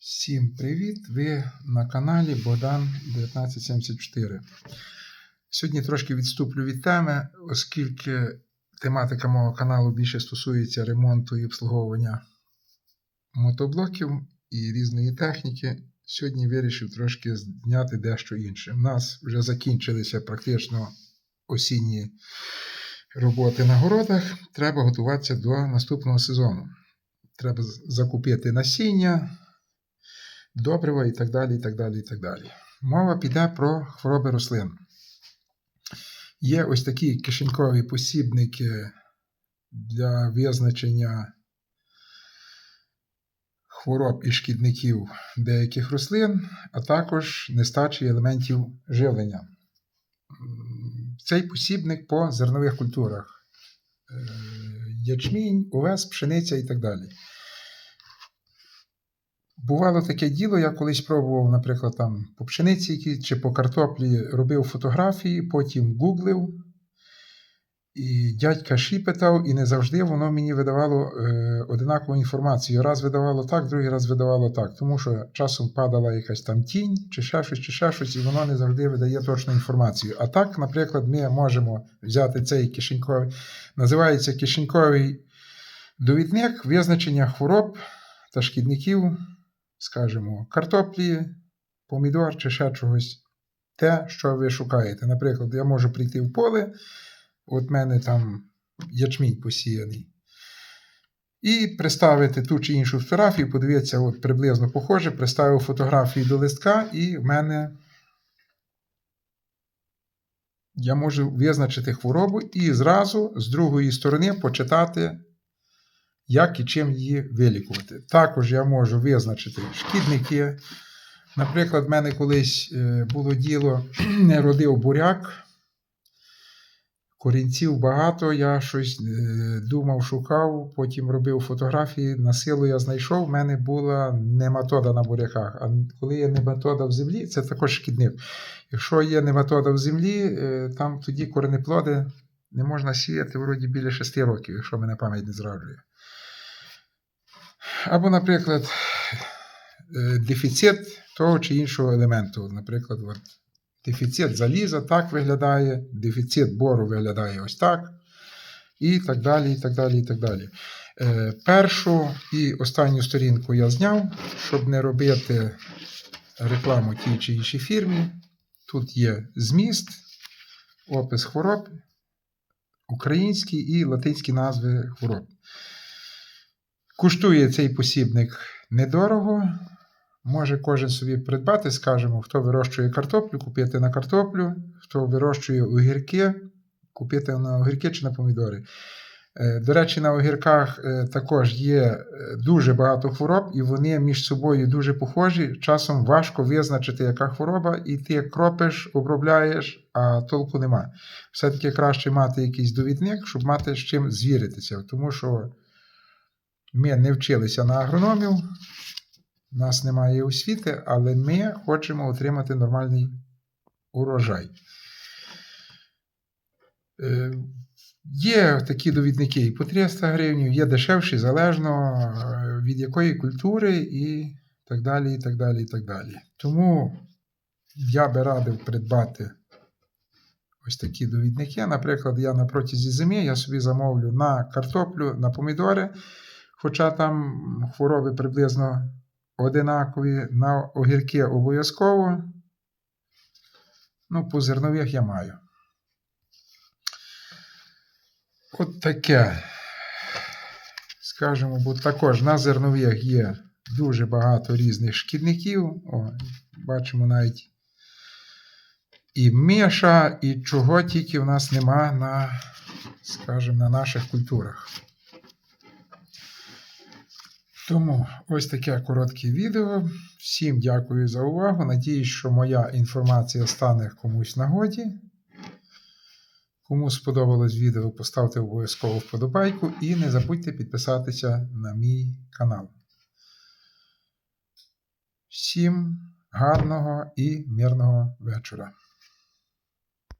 Всім привіт! Ви на каналі Богдан 1974. Сьогодні трошки відступлю від теми, оскільки тематика мого каналу більше стосується ремонту і обслуговування мотоблоків і різної техніки. Сьогодні вирішив трошки зняти дещо інше. У нас вже закінчилися практично осінні роботи на городах. Треба готуватися до наступного сезону. Треба закупити насіння добрива і так далі. і так далі, і так далі. Мова піде про хвороби рослин. Є ось такі кишенькові посібники для визначення хвороб і шкідників деяких рослин, а також нестачі елементів живлення. Цей посібник по зернових культурах. Ячмінь, овес, пшениця і так далі. Бувало таке діло, я колись пробував, наприклад, там по пшениці чи по картоплі робив фотографії, потім гуглив. І дядька шіпетав, і не завжди воно мені видавало е, одинакову інформацію. Раз видавало так, другий раз видавало так. Тому що часом падала якась там тінь, чи ще щось, чи ще щось, і воно не завжди видає точну інформацію. А так, наприклад, ми можемо взяти цей кишеньковий, називається кишеньковий довідник визначення хвороб та шкідників скажімо, картоплі, помідор чи ще чогось. Те, що ви шукаєте. Наприклад, я можу прийти в поле, от в мене там ячмінь посіяний. І приставити ту чи іншу фотографію, подивитися, от приблизно похоже, приставив фотографію до листка, і в мене я можу визначити хворобу і зразу з другої сторони почитати як і чим її вилікувати. Також я можу визначити шкідники. Наприклад, в мене колись е, було діло, не родив буряк, корінців багато, я щось е, думав, шукав, потім робив фотографії. На силу я знайшов, в мене була нематода на буряках. А коли є нематода в землі, це також шкідник. Якщо є нематода в землі, е, там тоді коренеплоди не можна сіяти вроді біля 6 років, якщо мене пам'ять не зраджує. Або, наприклад, дефіцит того чи іншого елементу. Наприклад, от, дефіцит заліза так виглядає, дефіцит бору виглядає ось так. І так далі. і так далі, і так далі. Е, першу і останню сторінку я зняв, щоб не робити рекламу тій чи іншій фірмі. Тут є зміст, опис хвороб, українські і латинські назви хвороб. Коштує цей посібник недорого. Може кожен собі придбати, скажімо, хто вирощує картоплю, купити на картоплю, хто вирощує огірки, купити на огірки чи на помідори. До речі, на огірках також є дуже багато хвороб, і вони між собою дуже похожі. Часом важко визначити, яка хвороба, і ти кропиш, обробляєш, а толку нема. Все-таки краще мати якийсь довідник, щоб мати з чим звіритися. Тому що. Ми не вчилися на агрономів, у нас немає освіти, але ми хочемо отримати нормальний урожай. Е, є такі довідники і по 300 гривень, є дешевші, залежно від якої культури і так далі. і так далі, і так далі. Тому я би радив придбати ось такі довідники. Наприклад, я на протязі зими я собі замовлю на картоплю, на помідори. Хоча там хвороби приблизно одинакові, на огірки обов'язково. Ну, по зернових я маю. От таке. Скажімо, бо також на зернових є дуже багато різних шкідників. О, Бачимо навіть і миша, і чого тільки в нас нема на, скажімо, на наших культурах. Тому ось таке коротке відео. Всім дякую за увагу. Надіюсь, що моя інформація стане комусь нагоді. Кому сподобалось відео, поставте обов'язково вподобайку і не забудьте підписатися на мій канал. Всім гарного і мирного вечора!